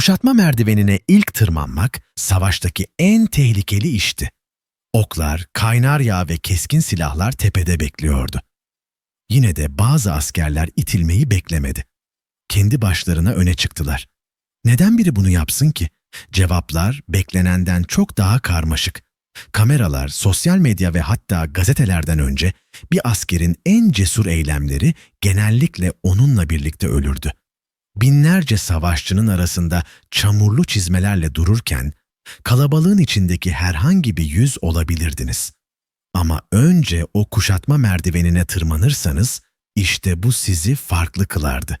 Kuşatma merdivenine ilk tırmanmak savaştaki en tehlikeli işti. Oklar, kaynar yağ ve keskin silahlar tepede bekliyordu. Yine de bazı askerler itilmeyi beklemedi. Kendi başlarına öne çıktılar. Neden biri bunu yapsın ki? Cevaplar beklenenden çok daha karmaşık. Kameralar, sosyal medya ve hatta gazetelerden önce bir askerin en cesur eylemleri genellikle onunla birlikte ölürdü. Binlerce savaşçının arasında çamurlu çizmelerle dururken kalabalığın içindeki herhangi bir yüz olabilirdiniz. Ama önce o kuşatma merdivenine tırmanırsanız işte bu sizi farklı kılardı.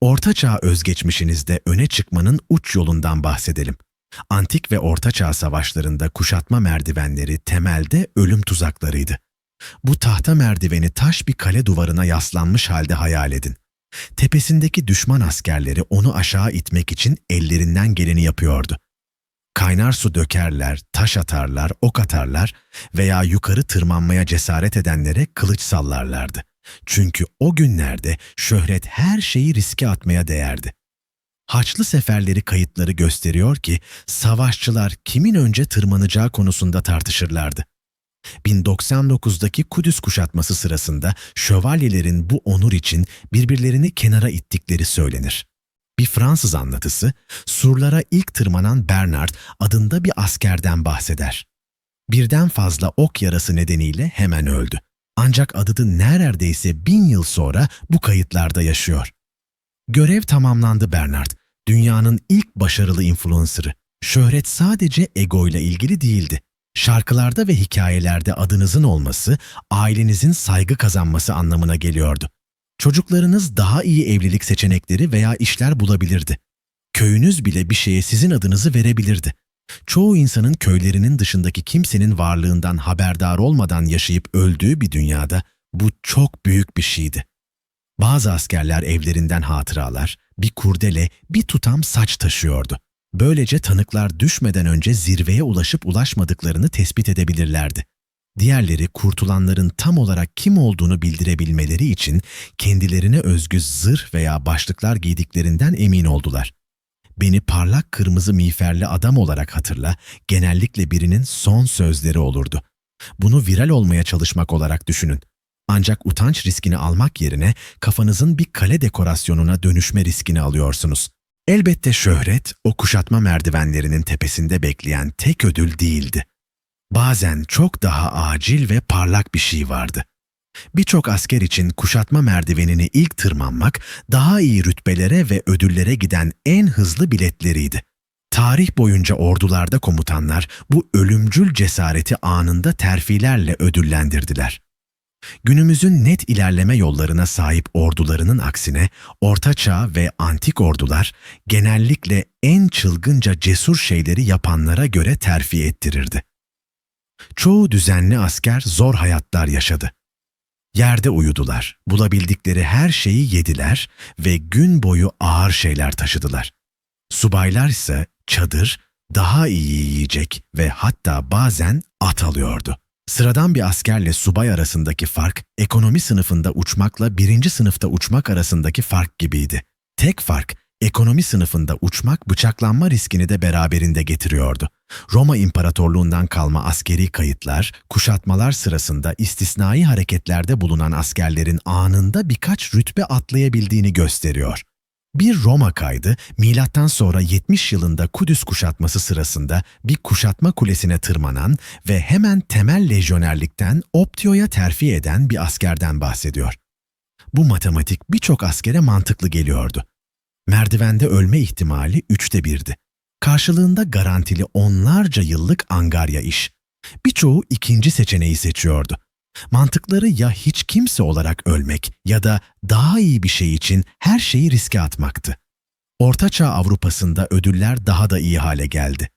Ortaçağ özgeçmişinizde öne çıkmanın uç yolundan bahsedelim. Antik ve Ortaçağ savaşlarında kuşatma merdivenleri temelde ölüm tuzaklarıydı. Bu tahta merdiveni taş bir kale duvarına yaslanmış halde hayal edin. Tepesindeki düşman askerleri onu aşağı itmek için ellerinden geleni yapıyordu. Kaynar su dökerler, taş atarlar, ok atarlar veya yukarı tırmanmaya cesaret edenlere kılıç sallarlardı. Çünkü o günlerde şöhret her şeyi riske atmaya değerdi. Haçlı seferleri kayıtları gösteriyor ki savaşçılar kimin önce tırmanacağı konusunda tartışırlardı. 1099'daki Kudüs kuşatması sırasında şövalyelerin bu onur için birbirlerini kenara ittikleri söylenir. Bir Fransız anlatısı, surlara ilk tırmanan Bernard adında bir askerden bahseder. Birden fazla ok yarası nedeniyle hemen öldü. Ancak adı neredeyse bin yıl sonra bu kayıtlarda yaşıyor. Görev tamamlandı Bernard. Dünyanın ilk başarılı influencer'ı. Şöhret sadece ego ile ilgili değildi. Şarkılarda ve hikayelerde adınızın olması, ailenizin saygı kazanması anlamına geliyordu. Çocuklarınız daha iyi evlilik seçenekleri veya işler bulabilirdi. Köyünüz bile bir şeye sizin adınızı verebilirdi. Çoğu insanın köylerinin dışındaki kimsenin varlığından haberdar olmadan yaşayıp öldüğü bir dünyada bu çok büyük bir şeydi. Bazı askerler evlerinden hatıralar, bir kurdele, bir tutam saç taşıyordu. Böylece tanıklar düşmeden önce zirveye ulaşıp ulaşmadıklarını tespit edebilirlerdi. Diğerleri kurtulanların tam olarak kim olduğunu bildirebilmeleri için kendilerine özgü zırh veya başlıklar giydiklerinden emin oldular. Beni parlak kırmızı miğferli adam olarak hatırla, genellikle birinin son sözleri olurdu. Bunu viral olmaya çalışmak olarak düşünün. Ancak utanç riskini almak yerine kafanızın bir kale dekorasyonuna dönüşme riskini alıyorsunuz. Elbette şöhret, o kuşatma merdivenlerinin tepesinde bekleyen tek ödül değildi. Bazen çok daha acil ve parlak bir şey vardı. Birçok asker için kuşatma merdivenini ilk tırmanmak, daha iyi rütbelere ve ödüllere giden en hızlı biletleriydi. Tarih boyunca ordularda komutanlar bu ölümcül cesareti anında terfilerle ödüllendirdiler. Günümüzün net ilerleme yollarına sahip ordularının aksine Orta Çağ ve antik ordular genellikle en çılgınca cesur şeyleri yapanlara göre terfi ettirirdi. Çoğu düzenli asker zor hayatlar yaşadı. Yerde uyudular, bulabildikleri her şeyi yediler ve gün boyu ağır şeyler taşıdılar. Subaylar ise çadır, daha iyi yiyecek ve hatta bazen at alıyordu. Sıradan bir askerle subay arasındaki fark, ekonomi sınıfında uçmakla birinci sınıfta uçmak arasındaki fark gibiydi. Tek fark, ekonomi sınıfında uçmak bıçaklanma riskini de beraberinde getiriyordu. Roma İmparatorluğundan kalma askeri kayıtlar, kuşatmalar sırasında istisnai hareketlerde bulunan askerlerin anında birkaç rütbe atlayabildiğini gösteriyor. Bir Roma kaydı milattan sonra 70 yılında Kudüs kuşatması sırasında bir kuşatma kulesine tırmanan ve hemen temel lejyonerlikten Optio'ya terfi eden bir askerden bahsediyor. Bu matematik birçok askere mantıklı geliyordu. Merdivende ölme ihtimali üçte birdi. Karşılığında garantili onlarca yıllık angarya iş. Birçoğu ikinci seçeneği seçiyordu. Mantıkları ya hiç kimse olarak ölmek ya da daha iyi bir şey için her şeyi riske atmaktı. Ortaçağ Avrupa'sında ödüller daha da iyi hale geldi.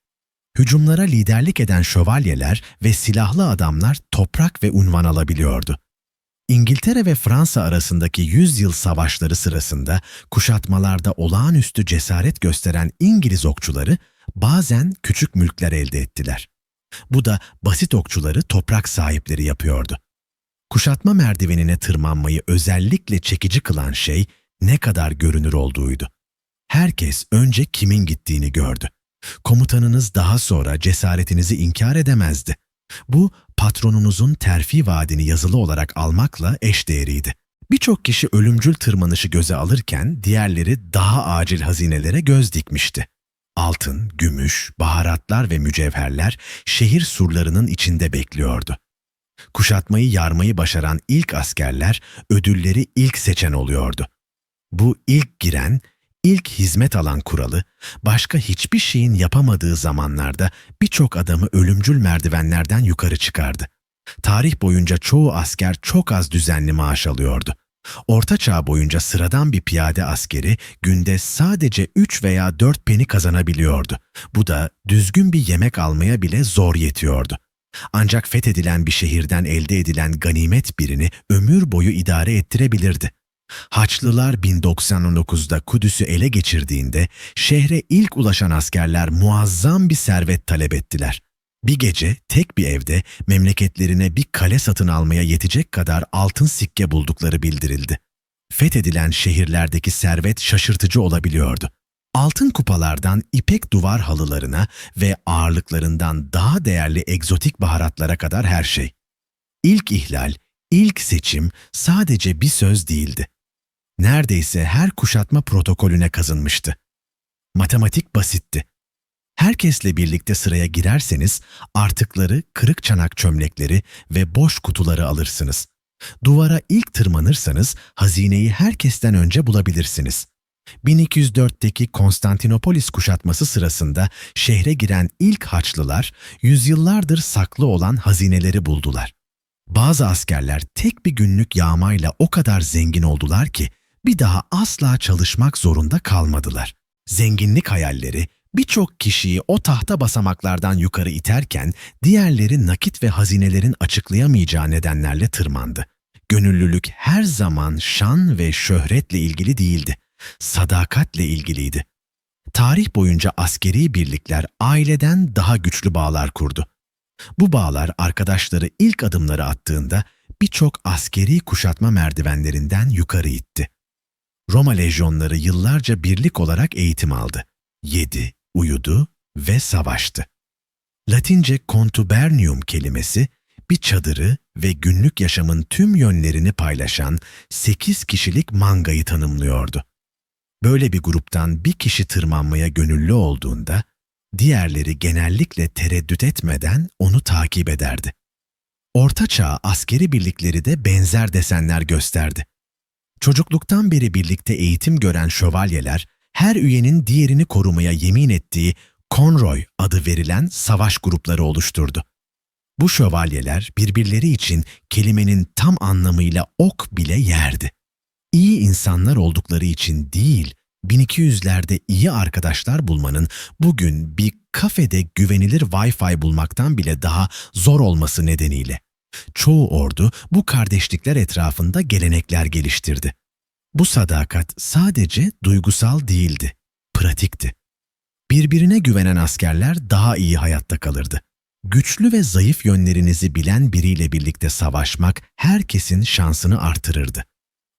Hücumlara liderlik eden şövalyeler ve silahlı adamlar toprak ve unvan alabiliyordu. İngiltere ve Fransa arasındaki yüzyıl savaşları sırasında kuşatmalarda olağanüstü cesaret gösteren İngiliz okçuları bazen küçük mülkler elde ettiler. Bu da basit okçuları toprak sahipleri yapıyordu. Kuşatma merdivenine tırmanmayı özellikle çekici kılan şey ne kadar görünür olduğuydu. Herkes önce kimin gittiğini gördü. Komutanınız daha sonra cesaretinizi inkar edemezdi. Bu patronunuzun terfi vaadini yazılı olarak almakla eşdeğeriydi. Birçok kişi ölümcül tırmanışı göze alırken diğerleri daha acil hazinelere göz dikmişti. Altın, gümüş, baharatlar ve mücevherler şehir surlarının içinde bekliyordu. Kuşatmayı yarmayı başaran ilk askerler ödülleri ilk seçen oluyordu. Bu ilk giren, ilk hizmet alan kuralı, başka hiçbir şeyin yapamadığı zamanlarda birçok adamı ölümcül merdivenlerden yukarı çıkardı. Tarih boyunca çoğu asker çok az düzenli maaş alıyordu. Orta Çağ boyunca sıradan bir piyade askeri günde sadece 3 veya 4 peni kazanabiliyordu. Bu da düzgün bir yemek almaya bile zor yetiyordu. Ancak fethedilen bir şehirden elde edilen ganimet birini ömür boyu idare ettirebilirdi. Haçlılar 1099'da Kudüs'ü ele geçirdiğinde şehre ilk ulaşan askerler muazzam bir servet talep ettiler. Bir gece tek bir evde memleketlerine bir kale satın almaya yetecek kadar altın sikke buldukları bildirildi. Fethedilen şehirlerdeki servet şaşırtıcı olabiliyordu. Altın kupalardan ipek duvar halılarına ve ağırlıklarından daha değerli egzotik baharatlara kadar her şey. İlk ihlal, ilk seçim sadece bir söz değildi. Neredeyse her kuşatma protokolüne kazınmıştı. Matematik basitti. Herkesle birlikte sıraya girerseniz artıkları, kırık çanak çömlekleri ve boş kutuları alırsınız. Duvara ilk tırmanırsanız hazineyi herkesten önce bulabilirsiniz. 1204'teki Konstantinopolis kuşatması sırasında şehre giren ilk Haçlılar yüzyıllardır saklı olan hazineleri buldular. Bazı askerler tek bir günlük yağmayla o kadar zengin oldular ki bir daha asla çalışmak zorunda kalmadılar. Zenginlik hayalleri birçok kişiyi o tahta basamaklardan yukarı iterken diğerleri nakit ve hazinelerin açıklayamayacağı nedenlerle tırmandı. Gönüllülük her zaman şan ve şöhretle ilgili değildi, sadakatle ilgiliydi. Tarih boyunca askeri birlikler aileden daha güçlü bağlar kurdu. Bu bağlar arkadaşları ilk adımları attığında birçok askeri kuşatma merdivenlerinden yukarı itti. Roma lejyonları yıllarca birlik olarak eğitim aldı. Yedi, uyudu ve savaştı. Latince contubernium kelimesi bir çadırı ve günlük yaşamın tüm yönlerini paylaşan sekiz kişilik mangayı tanımlıyordu. Böyle bir gruptan bir kişi tırmanmaya gönüllü olduğunda, diğerleri genellikle tereddüt etmeden onu takip ederdi. Orta Çağ askeri birlikleri de benzer desenler gösterdi. Çocukluktan beri birlikte eğitim gören şövalyeler, her üyenin diğerini korumaya yemin ettiği Conroy adı verilen savaş grupları oluşturdu. Bu şövalyeler birbirleri için kelimenin tam anlamıyla ok bile yerdi. İyi insanlar oldukları için değil, 1200'lerde iyi arkadaşlar bulmanın bugün bir kafede güvenilir Wi-Fi bulmaktan bile daha zor olması nedeniyle. Çoğu ordu bu kardeşlikler etrafında gelenekler geliştirdi. Bu sadakat sadece duygusal değildi, pratikti. Birbirine güvenen askerler daha iyi hayatta kalırdı. Güçlü ve zayıf yönlerinizi bilen biriyle birlikte savaşmak herkesin şansını artırırdı.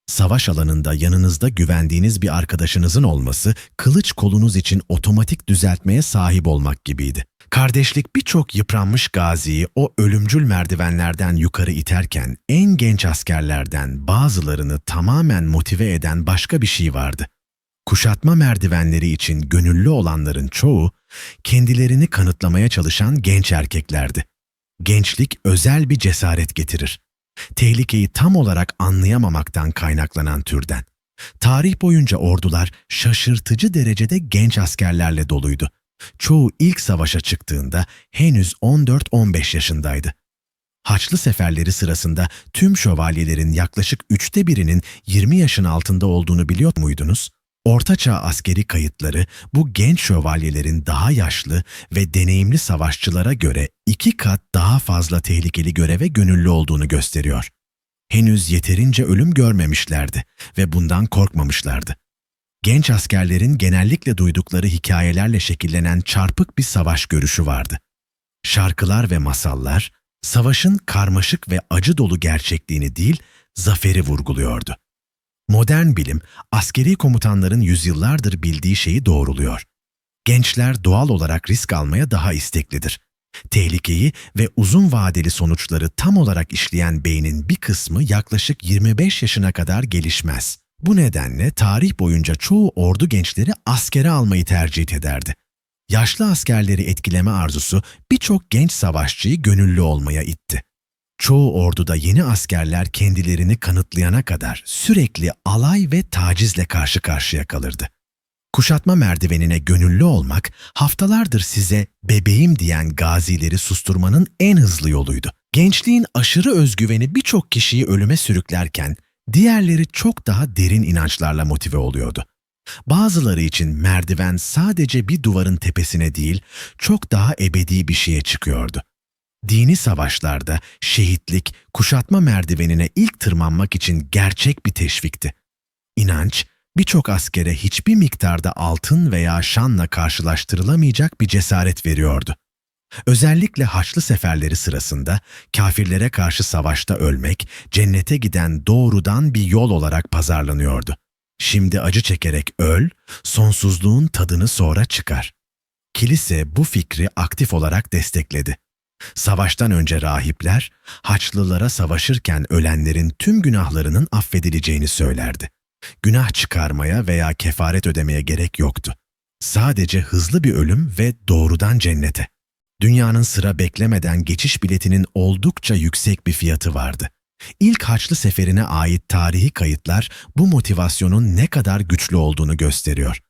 Savaş alanında yanınızda güvendiğiniz bir arkadaşınızın olması, kılıç kolunuz için otomatik düzeltmeye sahip olmak gibiydi. Kardeşlik birçok yıpranmış gaziyi o ölümcül merdivenlerden yukarı iterken en genç askerlerden bazılarını tamamen motive eden başka bir şey vardı. Kuşatma merdivenleri için gönüllü olanların çoğu kendilerini kanıtlamaya çalışan genç erkeklerdi. Gençlik özel bir cesaret getirir. Tehlikeyi tam olarak anlayamamaktan kaynaklanan türden. Tarih boyunca ordular şaşırtıcı derecede genç askerlerle doluydu. Çoğu ilk savaşa çıktığında henüz 14-15 yaşındaydı. Haçlı seferleri sırasında tüm şövalyelerin yaklaşık üçte birinin 20 yaşın altında olduğunu biliyor muydunuz? Ortaçağ askeri kayıtları bu genç şövalyelerin daha yaşlı ve deneyimli savaşçılara göre iki kat daha fazla tehlikeli göreve gönüllü olduğunu gösteriyor. Henüz yeterince ölüm görmemişlerdi ve bundan korkmamışlardı. Genç askerlerin genellikle duydukları hikayelerle şekillenen çarpık bir savaş görüşü vardı. Şarkılar ve masallar, savaşın karmaşık ve acı dolu gerçekliğini değil, zaferi vurguluyordu. Modern bilim, askeri komutanların yüzyıllardır bildiği şeyi doğruluyor. Gençler doğal olarak risk almaya daha isteklidir. Tehlikeyi ve uzun vadeli sonuçları tam olarak işleyen beynin bir kısmı yaklaşık 25 yaşına kadar gelişmez. Bu nedenle tarih boyunca çoğu ordu gençleri askere almayı tercih ederdi. Yaşlı askerleri etkileme arzusu birçok genç savaşçıyı gönüllü olmaya itti. Çoğu orduda yeni askerler kendilerini kanıtlayana kadar sürekli alay ve tacizle karşı karşıya kalırdı. Kuşatma merdivenine gönüllü olmak haftalardır size bebeğim diyen gazileri susturmanın en hızlı yoluydu. Gençliğin aşırı özgüveni birçok kişiyi ölüme sürüklerken diğerleri çok daha derin inançlarla motive oluyordu. Bazıları için merdiven sadece bir duvarın tepesine değil, çok daha ebedi bir şeye çıkıyordu. Dini savaşlarda şehitlik, kuşatma merdivenine ilk tırmanmak için gerçek bir teşvikti. İnanç, birçok askere hiçbir miktarda altın veya şanla karşılaştırılamayacak bir cesaret veriyordu. Özellikle Haçlı seferleri sırasında kafirlere karşı savaşta ölmek, cennete giden doğrudan bir yol olarak pazarlanıyordu. Şimdi acı çekerek öl, sonsuzluğun tadını sonra çıkar. Kilise bu fikri aktif olarak destekledi. Savaştan önce rahipler, Haçlılara savaşırken ölenlerin tüm günahlarının affedileceğini söylerdi. Günah çıkarmaya veya kefaret ödemeye gerek yoktu. Sadece hızlı bir ölüm ve doğrudan cennete. Dünyanın sıra beklemeden geçiş biletinin oldukça yüksek bir fiyatı vardı. İlk Haçlı seferine ait tarihi kayıtlar bu motivasyonun ne kadar güçlü olduğunu gösteriyor.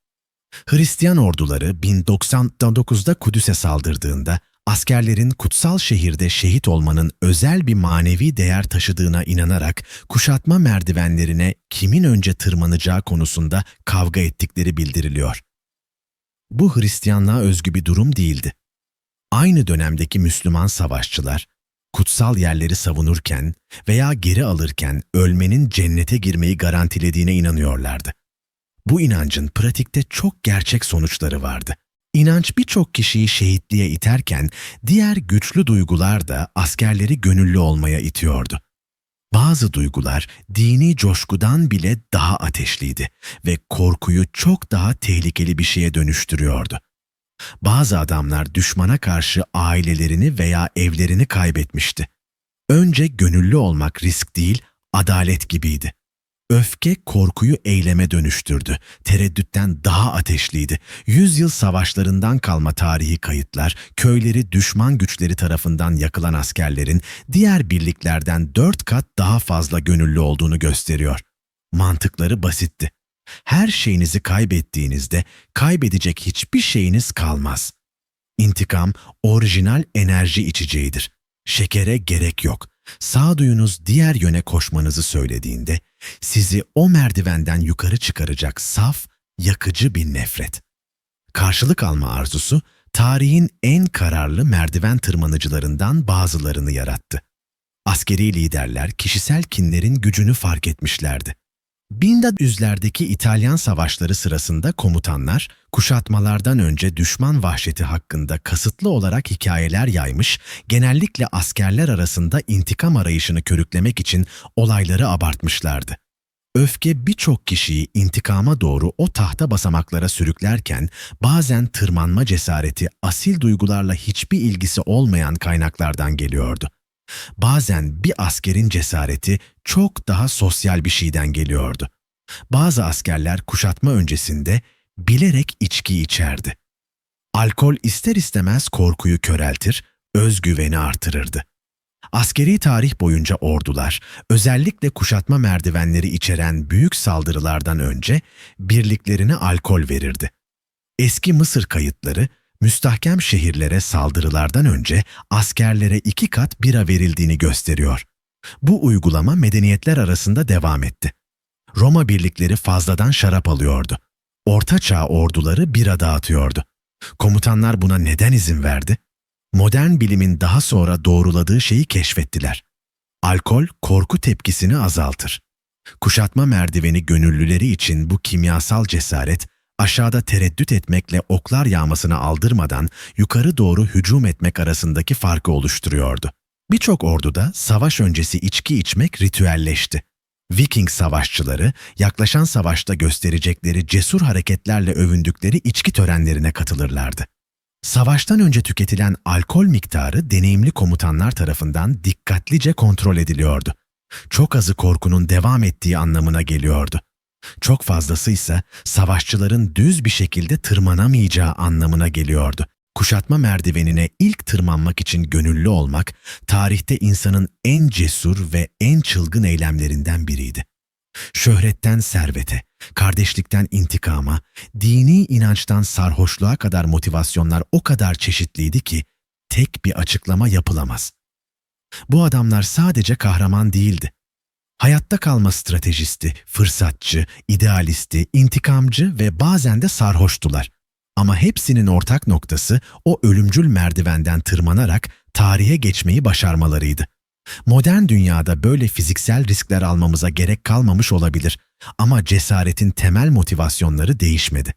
Hristiyan orduları 1099'da Kudüs'e saldırdığında askerlerin kutsal şehirde şehit olmanın özel bir manevi değer taşıdığına inanarak kuşatma merdivenlerine kimin önce tırmanacağı konusunda kavga ettikleri bildiriliyor. Bu Hristiyanlığa özgü bir durum değildi. Aynı dönemdeki Müslüman savaşçılar, kutsal yerleri savunurken veya geri alırken ölmenin cennete girmeyi garantilediğine inanıyorlardı. Bu inancın pratikte çok gerçek sonuçları vardı. İnanç birçok kişiyi şehitliğe iterken diğer güçlü duygular da askerleri gönüllü olmaya itiyordu. Bazı duygular dini coşkudan bile daha ateşliydi ve korkuyu çok daha tehlikeli bir şeye dönüştürüyordu. Bazı adamlar düşmana karşı ailelerini veya evlerini kaybetmişti. Önce gönüllü olmak risk değil, adalet gibiydi. Öfke korkuyu eyleme dönüştürdü. Tereddütten daha ateşliydi. Yüzyıl savaşlarından kalma tarihi kayıtlar, köyleri düşman güçleri tarafından yakılan askerlerin diğer birliklerden dört kat daha fazla gönüllü olduğunu gösteriyor. Mantıkları basitti. Her şeyinizi kaybettiğinizde kaybedecek hiçbir şeyiniz kalmaz. İntikam orijinal enerji içeceğidir. Şekere gerek yok. Sağduyunuz diğer yöne koşmanızı söylediğinde sizi o merdivenden yukarı çıkaracak saf, yakıcı bir nefret. Karşılık alma arzusu tarihin en kararlı merdiven tırmanıcılarından bazılarını yarattı. Askeri liderler kişisel kinlerin gücünü fark etmişlerdi. 1400'lerdeki İtalyan savaşları sırasında komutanlar, kuşatmalardan önce düşman vahşeti hakkında kasıtlı olarak hikayeler yaymış, genellikle askerler arasında intikam arayışını körüklemek için olayları abartmışlardı. Öfke birçok kişiyi intikama doğru o tahta basamaklara sürüklerken bazen tırmanma cesareti asil duygularla hiçbir ilgisi olmayan kaynaklardan geliyordu. Bazen bir askerin cesareti çok daha sosyal bir şeyden geliyordu. Bazı askerler kuşatma öncesinde bilerek içki içerdi. Alkol ister istemez korkuyu köreltir, özgüveni artırırdı. Askeri tarih boyunca ordular, özellikle kuşatma merdivenleri içeren büyük saldırılardan önce birliklerine alkol verirdi. Eski Mısır kayıtları, müstahkem şehirlere saldırılardan önce askerlere iki kat bira verildiğini gösteriyor. Bu uygulama medeniyetler arasında devam etti. Roma birlikleri fazladan şarap alıyordu. Orta Çağ orduları bira dağıtıyordu. Komutanlar buna neden izin verdi? Modern bilimin daha sonra doğruladığı şeyi keşfettiler. Alkol korku tepkisini azaltır. Kuşatma merdiveni gönüllüleri için bu kimyasal cesaret aşağıda tereddüt etmekle oklar yağmasını aldırmadan yukarı doğru hücum etmek arasındaki farkı oluşturuyordu. Birçok orduda savaş öncesi içki içmek ritüelleşti. Viking savaşçıları yaklaşan savaşta gösterecekleri cesur hareketlerle övündükleri içki törenlerine katılırlardı. Savaştan önce tüketilen alkol miktarı deneyimli komutanlar tarafından dikkatlice kontrol ediliyordu. Çok azı korkunun devam ettiği anlamına geliyordu. Çok fazlası ise savaşçıların düz bir şekilde tırmanamayacağı anlamına geliyordu. Kuşatma merdivenine ilk tırmanmak için gönüllü olmak, tarihte insanın en cesur ve en çılgın eylemlerinden biriydi. Şöhretten servete, kardeşlikten intikama, dini inançtan sarhoşluğa kadar motivasyonlar o kadar çeşitliydi ki tek bir açıklama yapılamaz. Bu adamlar sadece kahraman değildi. Hayatta kalma stratejisti, fırsatçı, idealisti, intikamcı ve bazen de sarhoştular. Ama hepsinin ortak noktası o ölümcül merdivenden tırmanarak tarihe geçmeyi başarmalarıydı. Modern dünyada böyle fiziksel riskler almamıza gerek kalmamış olabilir ama cesaretin temel motivasyonları değişmedi.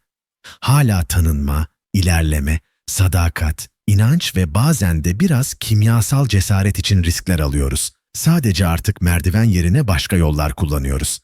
Hala tanınma, ilerleme, sadakat, inanç ve bazen de biraz kimyasal cesaret için riskler alıyoruz. Sadece artık merdiven yerine başka yollar kullanıyoruz.